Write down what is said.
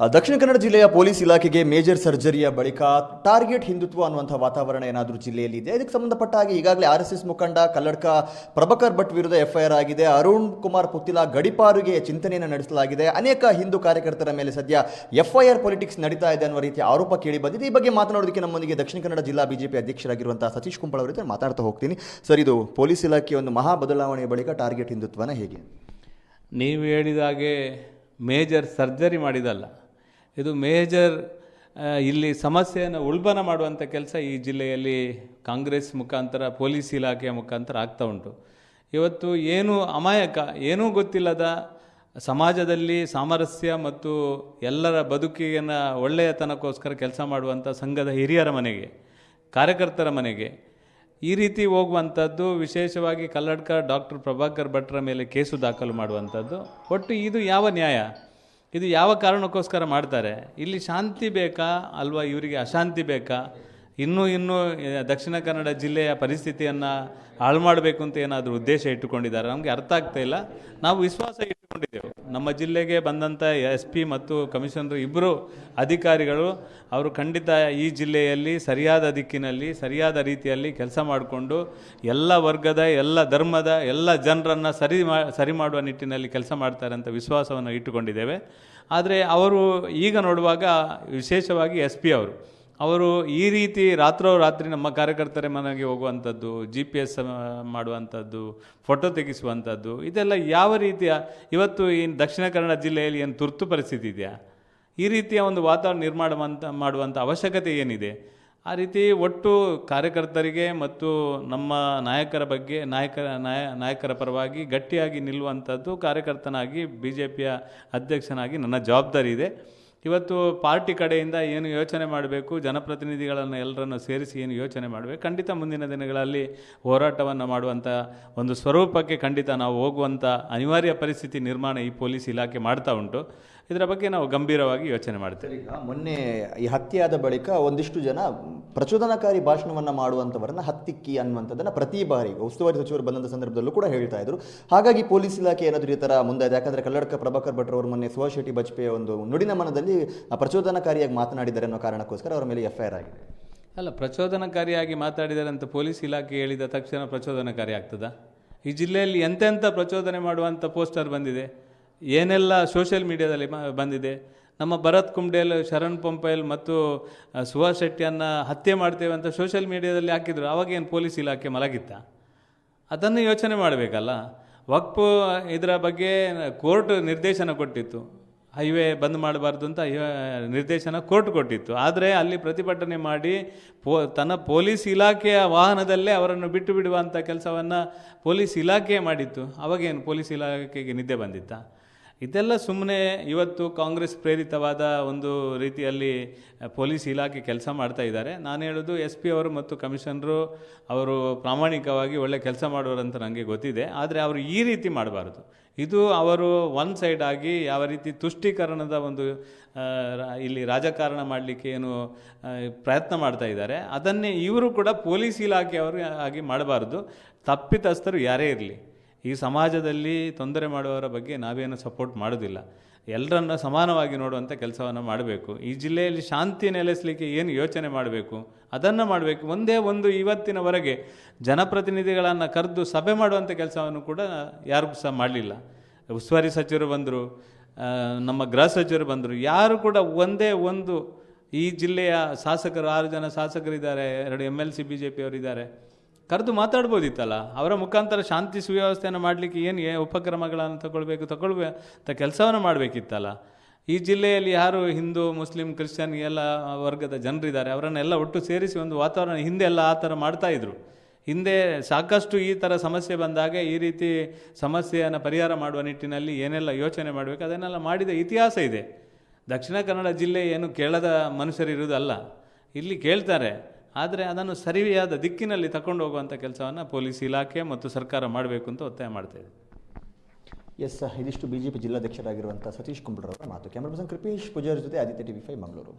ದಕ್ಷಿಣ ಕನ್ನಡ ಜಿಲ್ಲೆಯ ಪೊಲೀಸ್ ಇಲಾಖೆಗೆ ಮೇಜರ್ ಸರ್ಜರಿಯ ಬಳಿಕ ಟಾರ್ಗೆಟ್ ಹಿಂದುತ್ವ ಅನ್ನುವಂಥ ವಾತಾವರಣ ಏನಾದರೂ ಜಿಲ್ಲೆಯಲ್ಲಿ ಇದೆ ಇದಕ್ಕೆ ಸಂಬಂಧಪಟ್ಟ ಹಾಗೆ ಈಗಾಗಲೇ ಆರ್ ಎಸ್ ಎಸ್ ಮುಖಂಡ ಕಲ್ಲಡ್ಕ ಪ್ರಭಾಕರ್ ಭಟ್ ವಿರುದ್ಧ ಎಫ್ಐಆರ್ ಆಗಿದೆ. ಅರುಣ್ ಕುಮಾರ್ ಪುತ್ತಿಲ ಗಡಿಪಾರಿಗೆ ಚಿಂತನೆಯನ್ನು ನಡೆಸಲಾಗಿದೆ. ಅನೇಕ ಹಿಂದೂ ಕಾರ್ಯಕರ್ತರ ಮೇಲೆ ಸದ್ಯ ಎಫ್ಐಆರ್ ಪೊಲಿಟಿಕ್ಸ್ ನಡೀತಾ ಇದೆ ಅನ್ನುವ ರೀತಿಯ ಆರೋಪ ಕೇಳಿ ಬಂದಿದೆ. ಈ ಬಗ್ಗೆ ಮಾತನಾಡೋದಕ್ಕೆ ನಮ್ಮೊಂದಿಗೆ ದಕ್ಷಿಣ ಕನ್ನಡ ಜಿಲ್ಲಾ ಬಿಜೆಪಿ ಅಧ್ಯಕ್ಷರಾಗಿರುವಂತಹ ಸತೀಶ್ ಕುಂಬಳ ಅವರ ಮಾತಾಡ್ತಾ ಹೋಗ್ತೀನಿ. ಸರ್, ಇದು ಪೊಲೀಸ್ ಇಲಾಖೆಯ ಒಂದು ಮಹಾ ಬದಲಾವಣೆಯ ಬಳಿಕ ಟಾರ್ಗೆಟ್ ಹಿಂದುತ್ವನ ಹೇಗೆ? ನೀವು ಹೇಳಿದಾಗೆ ಮೇಜರ್ ಸರ್ಜರಿ ಮಾಡಿದಲ್ಲ. ಇದು ಮೇಜರ್ ಇಲ್ಲಿ ಸಮಸ್ಯೆಯನ್ನು ಉಲ್ಬಣ ಮಾಡುವಂಥ ಕೆಲಸ ಈ ಜಿಲ್ಲೆಯಲ್ಲಿ ಕಾಂಗ್ರೆಸ್ ಮುಖಾಂತರ, ಪೊಲೀಸ್ ಇಲಾಖೆಯ ಮುಖಾಂತರ ಆಗ್ತಾ ಉಂಟು. ಇವತ್ತು ಏನು ಅಮಾಯಕ, ಏನೂ ಗೊತ್ತಿಲ್ಲದ ಸಮಾಜದಲ್ಲಿ ಸಾಮರಸ್ಯ ಮತ್ತು ಎಲ್ಲರ ಬದುಕಿನ ಒಳ್ಳೆಯತನಕ್ಕೋಸ್ಕರ ಕೆಲಸ ಮಾಡುವಂಥ ಸಂಘದ ಹಿರಿಯರ ಮನೆಗೆ, ಕಾರ್ಯಕರ್ತರ ಮನೆಗೆ, ಈ ರೀತಿ ಹೋಗುವಂಥದ್ದು ವಿಶೇಷವಾಗಿ ಕಲ್ಲಡ್ಕ ಡಾಕ್ಟರ್ ಪ್ರಭಾಕರ್ ಭಟ್ರ ಮೇಲೆ ಕೇಸು ದಾಖಲು ಮಾಡುವಂಥದ್ದು ಒಟ್ಟು ಇದು ಯಾವ ನ್ಯಾಯ? ಇದು ಯಾವ ಕಾರಣಕ್ಕೋಸ್ಕರ ಮಾಡ್ತಾರೆ? ಇಲ್ಲಿ ಶಾಂತಿ ಬೇಕಾ ಅಲ್ವಾ ಇವರಿಗೆ ಅಶಾಂತಿ ಬೇಕಾ? ಇನ್ನೂ ಇನ್ನೂ ದಕ್ಷಿಣ ಕನ್ನಡ ಜಿಲ್ಲೆಯ ಪರಿಸ್ಥಿತಿಯನ್ನು ಹಾಳು ಮಾಡಬೇಕು ಅಂತ ಏನಾದರೂ ಉದ್ದೇಶ ಇಟ್ಟುಕೊಂಡಿದ್ದಾರೆ? ನಮಗೆ ಅರ್ಥ ಆಗ್ತಾ ಇಲ್ಲ. ನಾವು ವಿಶ್ವಾಸ ಇಟ್ಟುಕೊಂಡಿದ್ದೆವು. ನಮ್ಮ ಜಿಲ್ಲೆಗೆ ಬಂದಂಥ ಎಸ್ ಪಿ ಮತ್ತು ಕಮಿಷನರ್ ಇಬ್ಬರು ಅಧಿಕಾರಿಗಳು, ಅವರು ಖಂಡಿತ ಈ ಜಿಲ್ಲೆಯಲ್ಲಿ ಸರಿಯಾದ ದಿಕ್ಕಿನಲ್ಲಿ, ಸರಿಯಾದ ರೀತಿಯಲ್ಲಿ ಕೆಲಸ ಮಾಡಿಕೊಂಡು ಎಲ್ಲ ವರ್ಗದ, ಎಲ್ಲ ಧರ್ಮದ, ಎಲ್ಲ ಜನರನ್ನು ಸರಿ ಮಾ, ಸರಿ ಮಾಡುವ ನಿಟ್ಟಿನಲ್ಲಿ ಕೆಲಸ ಮಾಡ್ತಾರೆ ಅಂತ ವಿಶ್ವಾಸವನ್ನು ಇಟ್ಟುಕೊಂಡಿದ್ದೇವೆ. ಆದರೆ ಅವರು ಈಗ ನೋಡುವಾಗ ವಿಶೇಷವಾಗಿ ಎಸ್ ಪಿ ಅವರು. ಅವರು ಈ ರೀತಿ ರಾತ್ರೋರಾತ್ರಿ ನಮ್ಮ ಕಾರ್ಯಕರ್ತರ ಮನೆಗೆ ಹೋಗುವಂಥದ್ದು ಜಿ ಪಿ ಎಸ್ ಮಾಡುವಂಥದ್ದು ಫೋಟೋ ತೆಗೆಸುವಂಥದ್ದು, ಇದೆಲ್ಲ ಯಾವ ರೀತಿಯ, ಇವತ್ತು ಈ ದಕ್ಷಿಣ ಕನ್ನಡ ಜಿಲ್ಲೆಯಲ್ಲಿ ಏನು ತುರ್ತು ಪರಿಸ್ಥಿತಿ ಇದೆಯಾ? ಈ ರೀತಿಯ ಒಂದು ವಾತಾವರಣ ನಿರ್ಮಾಣ ಮಾಡುವಂಥ ಅವಶ್ಯಕತೆ ಏನಿದೆ? ಆ ರೀತಿ ಒಟ್ಟು ಕಾರ್ಯಕರ್ತರಿಗೆ ಮತ್ತು ನಮ್ಮ ನಾಯಕರ ಬಗ್ಗೆ ನಾಯಕರ ನಾಯ, ನಾಯಕರ ಪರವಾಗಿ ಗಟ್ಟಿಯಾಗಿ ನಿಲ್ಲುವಂಥದ್ದು ಕಾರ್ಯಕರ್ತನಾಗಿ ಬಿ ಜೆ ಪಿಯ ಅಧ್ಯಕ್ಷನಾಗಿ ನನ್ನ ಜವಾಬ್ದಾರಿ ಇದೆ. ಇವತ್ತು ಪಾರ್ಟಿ ಕಡೆಯಿಂದ ಏನು ಯೋಚನೆ ಮಾಡಬೇಕು, ಜನಪ್ರತಿನಿಧಿಗಳನ್ನು ಎಲ್ಲರನ್ನು ಸೇರಿಸಿ ಏನು ಯೋಚನೆ ಮಾಡಬೇಕು, ಖಂಡಿತ ಮುಂದಿನ ದಿನಗಳಲ್ಲಿ ಹೋರಾಟವನ್ನು ಮಾಡುವಂಥ ಒಂದು ಸ್ವರೂಪಕ್ಕೆ ಖಂಡಿತ ನಾವು ಹೋಗುವಂಥ ಅನಿವಾರ್ಯ ಪರಿಸ್ಥಿತಿ ನಿರ್ಮಾಣ ಈ ಪೊಲೀಸ್ ಇಲಾಖೆ ಮಾಡ್ತಾ ಉಂಟು. ಇದರ ಬಗ್ಗೆ ನಾವು ಗಂಭೀರವಾಗಿ ಯೋಚನೆ ಮಾಡ್ತೇವೆ. ಈಗ ಮೊನ್ನೆ ಈ ಹತ್ಯೆಯಾದ ಬಳಿಕ ಒಂದಿಷ್ಟು ಜನ ಪ್ರಚೋದನಕಾರಿ ಭಾಷಣವನ್ನು ಮಾಡುವಂಥವರನ್ನ ಹತ್ತಿಕ್ಕಿ ಅನ್ನುವಂಥದ್ದನ್ನು ಪ್ರತಿ ಬಾರಿ ಉಸ್ತುವಾರಿ ಸಚಿವರು ಬಂದಂಥ ಸಂದರ್ಭದಲ್ಲೂ ಕೂಡ ಹೇಳ್ತಾ ಇದ್ರು. ಹಾಗಾಗಿ ಪೊಲೀಸ್ ಇಲಾಖೆ ಏನಾದರೂ ಈ ಥರ ಮುಂದಾಯಿತು. ಯಾಕಂದರೆ ಕಲ್ಲಡ್ಕ ಪ್ರಭಾಕರ್ ಭಟ್ ಅವರು ಮೊನ್ನೆ ಸುಭಾಷ್ ಶೆಟ್ಟಿ ಬಜ್ಪೆಯ ಒಂದು ನುಡಿನಮನದಲ್ಲಿ ಆ ಪ್ರಚೋದನಕಾರಿಯಾಗಿ ಮಾತನಾಡಿದ್ದಾರೆ ಅನ್ನೋ ಕಾರಣಕ್ಕೋಸ್ಕರ ಅವರ ಮೇಲೆ ಎಫ್ಐಆರ್ ಆಗಿದೆ. ಅಲ್ಲ ಪ್ರಚೋದನಕಾರಿಯಾಗಿ ಮಾತಾಡಿದ್ದಾರೆ ಅಂತ ಪೊಲೀಸ್ ಇಲಾಖೆ ಹೇಳಿದ ತಕ್ಷಣ ಪ್ರಚೋದನಕಾರಿ ಆಗ್ತದಾ? ಈ ಜಿಲ್ಲೆಯಲ್ಲಿ ಎಂತೆಂಥ ಪ್ರಚೋದನೆ ಮಾಡುವಂಥ ಪೋಸ್ಟರ್ ಬಂದಿದೆ? ಏನೆಲ್ಲ ಸೋಷಿಯಲ್ ಮೀಡಿಯಾದಲ್ಲಿ ಬಂದಿದೆ? ನಮ್ಮ ಭರತ್ ಕುಂಬ್ಡೇಲ್, ಶರಣ್ ಪಂಪೈಲ್ ಮತ್ತು ಸುಹಾಸ್ ಶೆಟ್ಟಿಯನ್ನು ಹತ್ಯೆ ಮಾಡ್ತೇವೆ ಅಂತ ಸೋಷಿಯಲ್ ಮೀಡಿಯಾದಲ್ಲಿ ಹಾಕಿದ್ರು. ಅವಾಗೇನು ಪೊಲೀಸ್ ಇಲಾಖೆ ಮಲಗಿತ್ತ? ಅದನ್ನು ಯೋಚನೆ ಮಾಡಬೇಕಲ್ಲ? ವಕ್ಫ್ ಇದರ ಬಗ್ಗೆ ಕೋರ್ಟ್ ನಿರ್ದೇಶನ ಕೊಟ್ಟಿತ್ತು. ಹೈವೇ ಬಂದ್ ಮಾಡಬಾರ್ದು ಅಂತ ನಿರ್ದೇಶನ ಕೋರ್ಟ್ ಕೊಟ್ಟಿತ್ತು. ಆದರೆ ಅಲ್ಲಿ ಪ್ರತಿಭಟನೆ ಮಾಡಿ ಪೋ, ತನ್ನ ಪೊಲೀಸ್ ಇಲಾಖೆಯ ವಾಹನದಲ್ಲೇ ಅವರನ್ನು ಬಿಟ್ಟು ಬಿಡುವಂಥ ಕೆಲಸವನ್ನು ಪೊಲೀಸ್ ಇಲಾಖೆ ಮಾಡಿತ್ತು. ಅವಾಗೇನು ಪೊಲೀಸ್ ಇಲಾಖೆಗೆ ನಿದ್ದೆ ಬಂದಿತ್ತಾ? ಇದೆಲ್ಲ ಸುಮ್ಮನೆ ಇವತ್ತು ಕಾಂಗ್ರೆಸ್ ಪ್ರೇರಿತವಾದ ಒಂದು ರೀತಿಯಲ್ಲಿ ಪೊಲೀಸ್ ಇಲಾಖೆ ಕೆಲಸ ಮಾಡ್ತಾ ಇದ್ದಾರೆ. ನಾನು ಹೇಳೋದು ಎಸ್ ಪಿ ಅವರು ಮತ್ತು ಕಮಿಷನರು ಅವರು ಪ್ರಾಮಾಣಿಕವಾಗಿ ಒಳ್ಳೆ ಕೆಲಸ ಮಾಡೋರು ಅಂತ ನನಗೆ ಗೊತ್ತಿದೆ. ಆದರೆ ಅವರು ಈ ರೀತಿ ಮಾಡಬಾರ್ದು. ಇದು ಅವರು ಒನ್ ಸೈಡ್ ಆಗಿ ಯಾವ ರೀತಿ ತುಷ್ಟೀಕರಣದ ಒಂದು ಇಲ್ಲಿ ರಾಜಕಾರಣ ಮಾಡಲಿಕ್ಕೆ ಏನು ಪ್ರಯತ್ನ ಮಾಡ್ತಾ ಇದ್ದಾರೆ. ಅದನ್ನೇ ಇವರು ಕೂಡ ಪೊಲೀಸ್ ಇಲಾಖೆಯವರು ಆಗಿ ಮಾಡಬಾರ್ದು. ತಪ್ಪಿತಸ್ಥರು ಯಾರೇ ಇರಲಿ. ಈ ಸಮಾಜದಲ್ಲಿ ತೊಂದರೆ ಮಾಡುವವರ ಬಗ್ಗೆ ನಾವೇನು ಸಪೋರ್ಟ್ ಮಾಡೋದಿಲ್ಲ. ಎಲ್ಲರನ್ನ ಸಮಾನವಾಗಿ ನೋಡುವಂಥ ಕೆಲಸವನ್ನು ಮಾಡಬೇಕು. ಈ ಜಿಲ್ಲೆಯಲ್ಲಿ ಶಾಂತಿ ನೆಲೆಸಲಿಕ್ಕೆ ಏನು ಯೋಚನೆ ಮಾಡಬೇಕು? ಅದನ್ನು ಮಾಡಬೇಕು. ಒಂದೇ ಒಂದು ಇವತ್ತಿನವರೆಗೆ ಜನಪ್ರತಿನಿಧಿಗಳನ್ನು ಕರೆದು ಸಭೆ ಮಾಡುವಂಥ ಕೆಲಸವನ್ನು ಕೂಡ ಯಾರಿಗೂ ಸಹ ಮಾಡಲಿಲ್ಲ. ಉಸ್ತುವಾರಿ ಸಚಿವರು ಬಂದರು ನಮ್ಮ ಗೃಹ ಸಚಿವರು ಬಂದರು. ಯಾರು ಕೂಡ ಒಂದೇ ಒಂದು ಈ ಜಿಲ್ಲೆಯ ಶಾಸಕರು, ಆರು ಜನ ಶಾಸಕರಿದ್ದಾರೆ, ಎರಡು M L C B J ಪಿಯವರಿದ್ದಾರೆ ಕರೆದು ಮಾತಾಡ್ಬೋದಿತ್ತಲ್ಲ? ಅವರ ಮುಖಾಂತರ ಶಾಂತಿ ಸುವ್ಯವಸ್ಥೆಯನ್ನು ಮಾಡಲಿಕ್ಕೆ ಏನು ಉಪಕ್ರಮಗಳನ್ನು ತಗೊಳ್ಬೇಕು ತಗೊಳ್ಬೇ ಅಂತ ಕೆಲಸವನ್ನು ಮಾಡಬೇಕಿತ್ತಲ್ಲ? ಈ ಜಿಲ್ಲೆಯಲ್ಲಿ ಯಾರು ಹಿಂದೂ, ಮುಸ್ಲಿಂ, ಕ್ರಿಶ್ಚಿಯನ್ ಎಲ್ಲ ವರ್ಗದ ಜನರಿದ್ದಾರೆ. ಅವರನ್ನೆಲ್ಲ ಒಟ್ಟು ಸೇರಿಸಿ ಒಂದು ವಾತಾವರಣ ಹಿಂದೆ ಎಲ್ಲ ಆ ಥರ ಮಾಡ್ತಾಯಿದ್ರು ಹಿಂದೆ ಸಾಕಷ್ಟು ಈ ಥರ ಸಮಸ್ಯೆ ಬಂದಾಗ ಈ ರೀತಿ ಸಮಸ್ಯೆಯನ್ನು ಪರಿಹಾರ ಮಾಡುವ ನಿಟ್ಟಿನಲ್ಲಿ ಏನೆಲ್ಲ ಯೋಚನೆ ಮಾಡಬೇಕು, ಅದನ್ನೆಲ್ಲ ಮಾಡಿದ ಇತಿಹಾಸ ಇದೆ. ದಕ್ಷಿಣ ಕನ್ನಡ ಜಿಲ್ಲೆ ಏನು ಕೇಳದ ಮನುಷ್ಯರಿರುವುದಲ್ಲ ಇಲ್ಲಿ ಕೇಳ್ತಾರೆ ಆದರೆ ಅದನ್ನು ಸರಿಯಾದ ದಿಕ್ಕಿನಲ್ಲಿ ತಗೊಂಡು ಹೋಗುವಂಥ ಕೆಲಸವನ್ನು ಪೊಲೀಸ್ ಇಲಾಖೆ ಮತ್ತು ಸರ್ಕಾರ ಮಾಡಬೇಕು ಅಂತ ಒತ್ತಾಯ ಮಾಡ್ತಾ ಇದೆ. ಎಸ್ ಇದಿಷ್ಟು ಬಿಜೆಪಿ ಜಿಲ್ಲಾಧ್ಯಕ್ಷರಾಗಿರುವಂಥ ಸತೀಶ್ ಕುಂಬಳರವರ ಮಾತು. ಕ್ಯಾಮ್ರಾ ಪರ್ಸನ್ ಕೃಪೇಶ್ ಪೂಜಾರಿ ಜೊತೆ ಆದಿತ್ಯ ಟಿವಿ ಫೈವ್, ಮಂಗಳೂರು.